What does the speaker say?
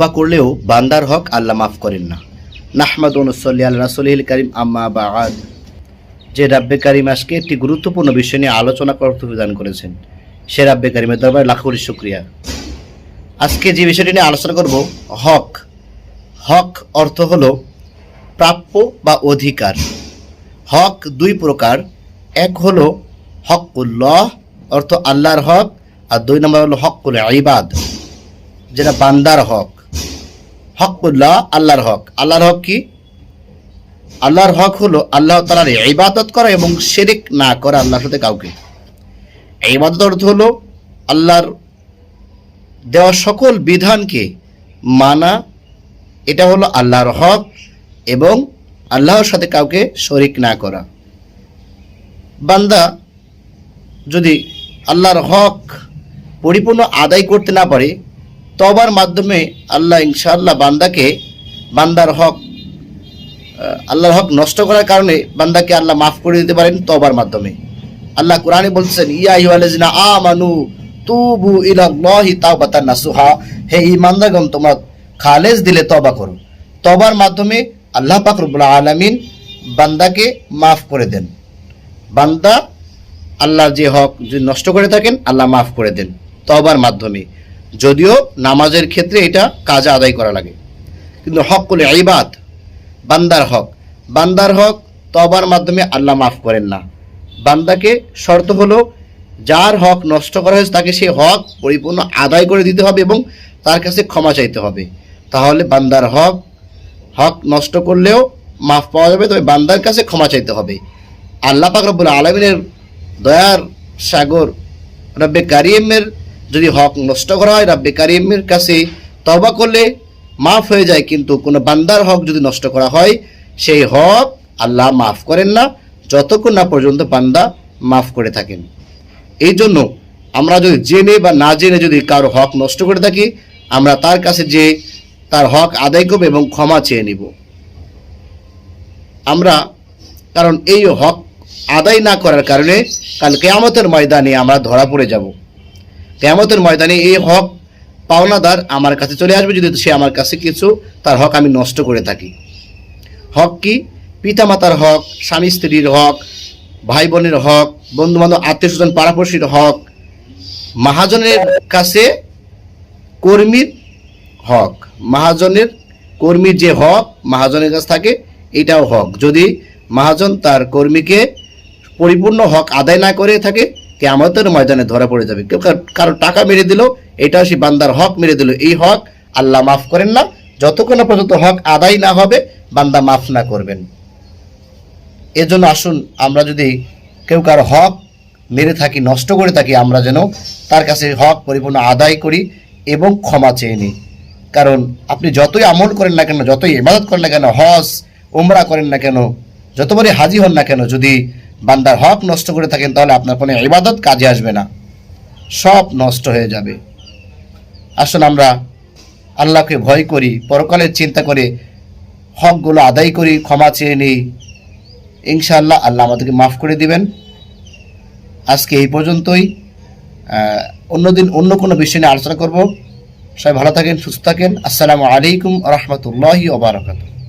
বা করলেও বান্দার হক আল্লাহ মাফ করেন না। নাহমাদ অনুসল্লি আল্লাহ রাসলিল করিম, আম্মা বাদ যে রাব্বে কারিম আজকে একটি গুরুত্বপূর্ণ বিষয় নিয়ে আলোচনা করার প্রদান করেছেন, সে রাব্বে কারিমের দরবারে লাখ কোটি শুক্রিয়া। আজকে যে বিষয়টি নিয়ে আলোচনা করব, হক। হক অর্থ হলো প্রাপ্য বা অধিকার। হক দুই প্রকার, এক হলো হকুল্লাহ অর্থ আল্লাহর হক, আর দুই নম্বর হলো হকুল ইবাদ, যেটা বান্দার হক। হকুল্লাহ আল্লাহর হক। আল্লাহর হক কি? আল্লাহর হক হলো আল্লাহ তালার ইবাদত করা এবং শিরিক না করা আল্লাহর সাথে কাউকে। ইবাদত অর্থ হলো আল্লাহর দেওয়া সকল বিধানকে মানা, এটা হলো আল্লাহর হক এবং আল্লাহর সাথে কাউকে শরিক না করা। বান্দা যদি আল্লাহর হক পরিপূর্ণ আদায় করতে না পারে তবার মাধ্যমে আল্লাহ ইনশাআল্লাহ বান্দাকে, বান্দার হক আল্লাহর হক নষ্ট করার কারণে বান্দাকে আল্লাহ মাফ করে দিতে পারেন তবার মাধ্যমে। আল্লাহ কোরআনে বলছেন, ইয়া ইউআলাযিনা আমানু তুবু ইলাল্লাহি তাওবাতান নাসুহা। হে ঈমানদারগণ, তোমরা খালেজ দিলে তবা করো। তবার মাধ্যমে আল্লাহ পাক রব্বুল আলামিন বান্দাকে মাফ করে দেন। বান্দা আল্লাহর যে হক যদি নষ্ট করে থাকেন, আল্লাহ মাফ করে দেন তবার মাধ্যমে। যদিও নামাজের ক্ষেত্রে এটা কাজ আদায় করা লাগে। কিন্তু হক করলে ইবাদ, বান্দার হক। বান্দার হক তবার মাধ্যমে আল্লাহ মাফ করেন না। বান্দাকে শর্ত হলো যার হক নষ্ট করা হয়েছে তাকে সেই হক পরিপূর্ণ আদায় করে দিতে হবে এবং তার কাছে ক্ষমা চাইতে হবে। তাহলে বান্দার হক হক নষ্ট করলেও মাফ পাওয়া যাবে, তবে বান্দার কাছে ক্ষমা চাইতে হবে। আল্লাহ পাক রব্বুল আলমিনের দয়ার সাগর রব্বে কারিমের যদি হক নষ্ট করা হয়, রব্বে কারিমের কাছে তবা করলে মাফ হয়ে যায়, কিন্তু কোনো বান্দার হক যদি নষ্ট করা হয়, সেই হক আল্লাহ মাফ করেন না, যতক্ষণ না পর্যন্ত বান্দা মাফ করে থাকেন। এই জন্য আমরা যদি জেনে বা না জেনে যদি কারও হক নষ্ট করে থাকি, আমরা তার কাছে যে তার হক আদায় করব এবং ক্ষমা চেয়ে নিব। আমরা, কারণ এই হক আদায় না করার কারণে কাল কেয়ামতের ময়দানে আমরা ধরা পড়ে যাব। কেয়ামতের ময়দানে এই হক পাওনাদার আমার কাছে চলে আসবে যদি সে আমার কাছে কিছু, তার হক আমি নষ্ট করে থাকি। হক কি? পিতামাতার হক, স্বামী স্ত্রীর হক ভাই বোনের হক বন্ধু বান্ধব আত্মীয় স্বজন পাড়াপড়শির হক, মহাজনের কাছে কর্মীর হক। মহাজনের কর্মীর যে হক মহাজনের কাছে থাকে, এটাও হক। যদি মহাজন তার কর্মীকে পরিপূর্ণ হক আদায় না করে থাকে কে আমাদের ময়দানে ধরা পড়ে যাবে। কেউ কারও টাকা মেরে দিল, এটাও সে বান্দার হক মেরে দিল। এই হক আল্লাহ মাফ করেন না। যতক্ষণ পর্যন্ত হক আদায় না হবে, বান্দা মাফ না করবেন। এজন্য আসুন, আমরা যদি কেউ কারও হক মেরে থাকি, নষ্ট করে থাকি, আমরা যেন তার কাছে হক পরিপূর্ণ আদায় করি এবং ক্ষমা চেয়ে নিই। কারণ আপনি যতই আমল করেন না কেন, যতই ইবাদত করেন না কেন, হজ, উমরা করেন না কেন, যতবারই হাজি হন না কেন, যদি বান্দার হক নষ্ট করে থাকেন, তাহলে আপনার কোনো ইবাদত কাজে আসবে না। সব নষ্ট হয়ে যাবে। আসুন আমরা আল্লাহকে ভয় করি, পরকালের চিন্তা করে হকগুলো আদায় করি, ক্ষমা চেয়ে নিই। ইনশাআল্লাহ আল্লাহ আমাদেরকে মাফ করে দিবেন। আজকে এই পর্যন্তই। অন্যদিন অন্য কোনো বিষয় নিয়ে আলোচনা করব। সবাই ভালো থাকেন, সুস্থ থাকেন। আসসালামু আলাইকুম রহমতুল্লাহি ওবরাকাতুহ